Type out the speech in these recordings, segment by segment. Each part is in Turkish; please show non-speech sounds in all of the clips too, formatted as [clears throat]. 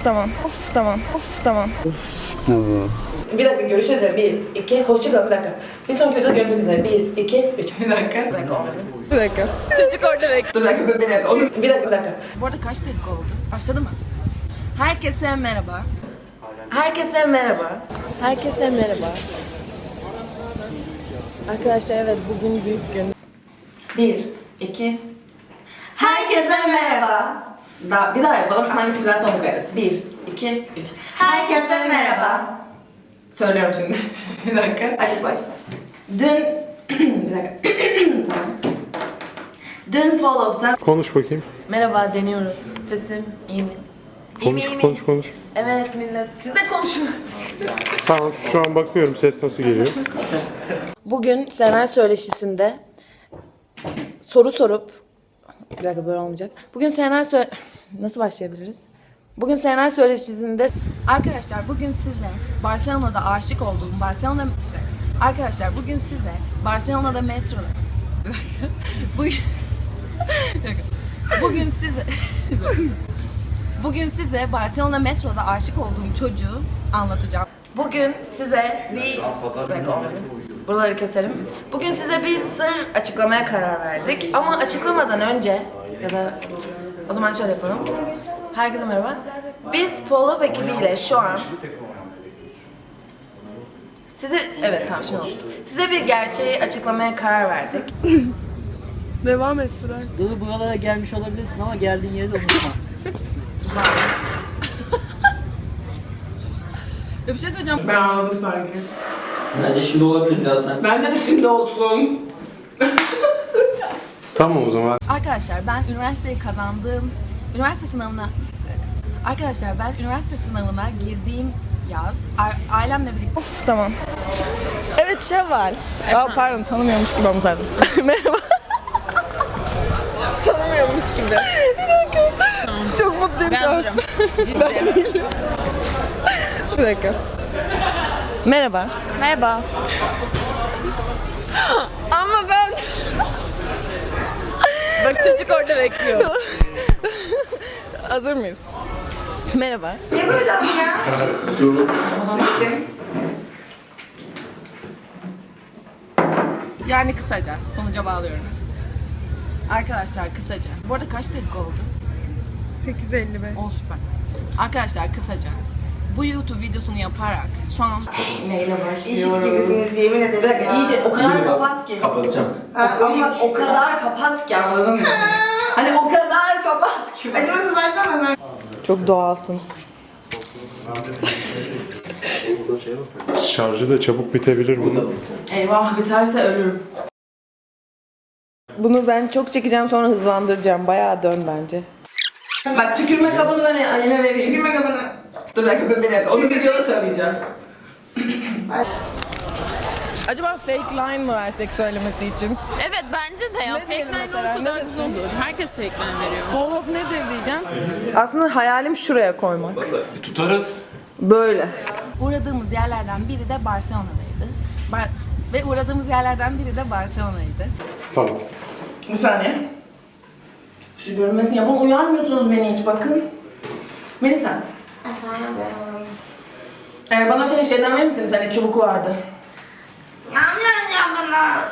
Of tamam. Of tamam. Of tamam. Bir dakika görüşürüz üzere. Bir, iki, hoşça kal. Bir dakika. Bir sonraki videoda görüşmek üzere. Bir, iki, üç. Bir dakika. Bir dakika olmadı. Bir dakika. Çocuk orada bekliyor. Dur bir dakika, bir dakika. Onu, bir dakika, bir dakika. Bu arada kaç dakika oldu? Başladı mı? Herkese merhaba. Herkese merhaba. Herkese merhaba. Arkadaşlar evet bugün büyük gün. Bir, iki. Herkese merhaba. Daha, bir daha yapalım. Hangisi güzel son koyarız. Bir, iki, üç. Herkese merhaba. Söylüyorum şimdi. [laughs] bir dakika. Hadi başla. Dün... [clears throat] bir dakika. tamam. [clears throat] Dün Polop'ta... Konuş bakayım. Merhaba deniyoruz. Sesim iyi mi? İyi mi, Konuş, iyi mi? konuş, konuş. Evet millet. Siz de konuşun. Tamam, şu an bakıyorum ses nasıl geliyor. Bugün senaryo söyleşisinde soru sorup bir dakika böyle olmayacak. Bugün senaryo söyle... Nasıl başlayabiliriz? Bugün senaryo söyleşisinde Arkadaşlar bugün size Barcelona'da aşık olduğum Barcelona... Arkadaşlar bugün size Barcelona'da metro... [laughs] bugün... bugün size... bugün size Barcelona metroda aşık olduğum çocuğu anlatacağım. Bugün size bir... Buraları keselim. Bugün size bir sır açıklamaya karar verdik. Ama açıklamadan önce ya da o zaman şöyle yapalım. Herkese merhaba. Biz Polo ekibiyle şu an Size evet tamam şimdi oldu. Size bir gerçeği açıklamaya karar verdik. Dur buralara gelmiş olabilirsin ama geldiğin yeri de unutma. Ya bir şey söyleyeceğim. Ben anladım sanki. Bence şimdi olabilir birazdan. Bence de şimdi olsun. Tamam o zaman. Arkadaşlar ben üniversiteyi kazandığım, üniversite sınavına Arkadaşlar ben üniversite sınavına girdiğim yaz a- ailemle birlikte Of tamam. Evet Şevval. Aa, pardon tanımıyormuş gibi olmuş zaten. [laughs] Merhaba. tanımıyormuş gibi. Bir dakika. Çok mutluyum şu an. Ben değilim. Bir dakika. Merhaba. Merhaba. Ama ben... Bak çocuk orada bekliyor. Hazır mıyız? Merhaba. Yani kısaca sonuca bağlıyorum. Arkadaşlar kısaca. Bu arada kaç dakika oldu? 8.55. O süper. Arkadaşlar kısaca. Bu YouTube videosunu yaparak şu an Neyle İşit başlıyoruz? gibisiniz yemin ederim dakika ya. iyice o kadar kapat ki. Kapatacağım. Ha, Ama o kadar kapat ki anladın mı? [laughs] hani o kadar kapat ki. Acımasız başlama sen. Çok doğalsın. Şarjı da çabuk bitebilir bunun. Eyvah biterse ölürüm. Bunu ben çok çekeceğim sonra hızlandıracağım. Bayağı dön bence. Bak tükürme kabını ben eline vereyim. Tükürme kabını. Dur bir dakika bir dakika. Onu videoda söyleyeceğim. Acaba fake line mı versek söylemesi için? Evet bence de ya. Ne Fake diyelim line mesela, olursa ne daha desin? güzel olur. Herkes fake line veriyor. Fall of nedir diyeceğim. Aslında hayalim şuraya koymak. Tutarız. Böyle. uğradığımız yerlerden biri de Barcelona'daydı. Bar- ve uğradığımız yerlerden biri de Barcelona'ydı. Tamam. Bir saniye. Şu görünmesini yapın. Uyarmıyorsunuz beni hiç bakın. Melisa. Ee, bana şey şeyden verir misiniz? Hani çubuk vardı. Ne yapıyorsun ya bana?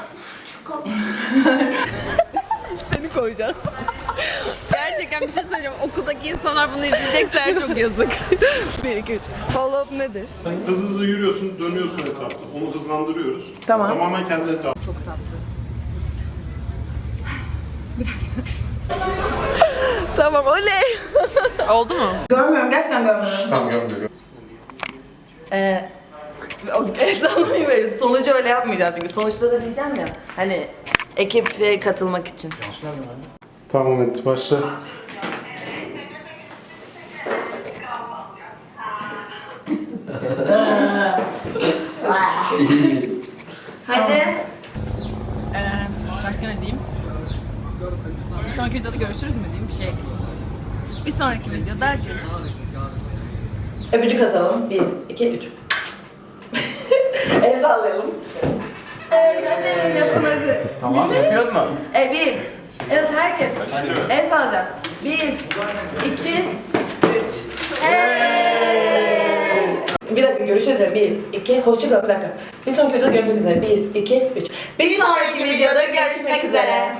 Seni koyacağız. Gerçekten bir şey söyleyeyim. Okuldaki insanlar bunu izleyecekse çok yazık. 1, 2, 3. Follow up nedir? Hızlı hızlı yürüyorsun, dönüyorsun etrafta. Onu hızlandırıyoruz. Tamam. Tamamen kendi etrafı. Çok tatlı. Tamam oley. Oldu mu? Görmüyorum. Gerçekten görmüyorum. Tamam görmüyorum. Ee, o [laughs] sallamayı veririz. Sonucu öyle yapmayacağız çünkü. Sonuçta da diyeceğim ya. Hani ekibe katılmak için. Tamam et başla. Hadi. Ee, başka ne diyeyim? Bir sonraki videoda görüşürüz mü diyeyim bir şey ekleyeyim. Bir sonraki videoda görüşürüz. Öpücük atalım. Bir, iki, üç. [laughs] El sallayalım. Evet, hadi yapın hadi. Tamam yapıyoruz mu? E bir. Evet herkes. El sallayacağız. Bir, iki, üç. Evet. Bir dakika görüşürüz üzere. Bir, iki, hoşça kal. Bir dakika. Bir sonraki videoda görüşmek üzere. Bir, iki, üç. Bir sonraki videoda görüşmek üzere.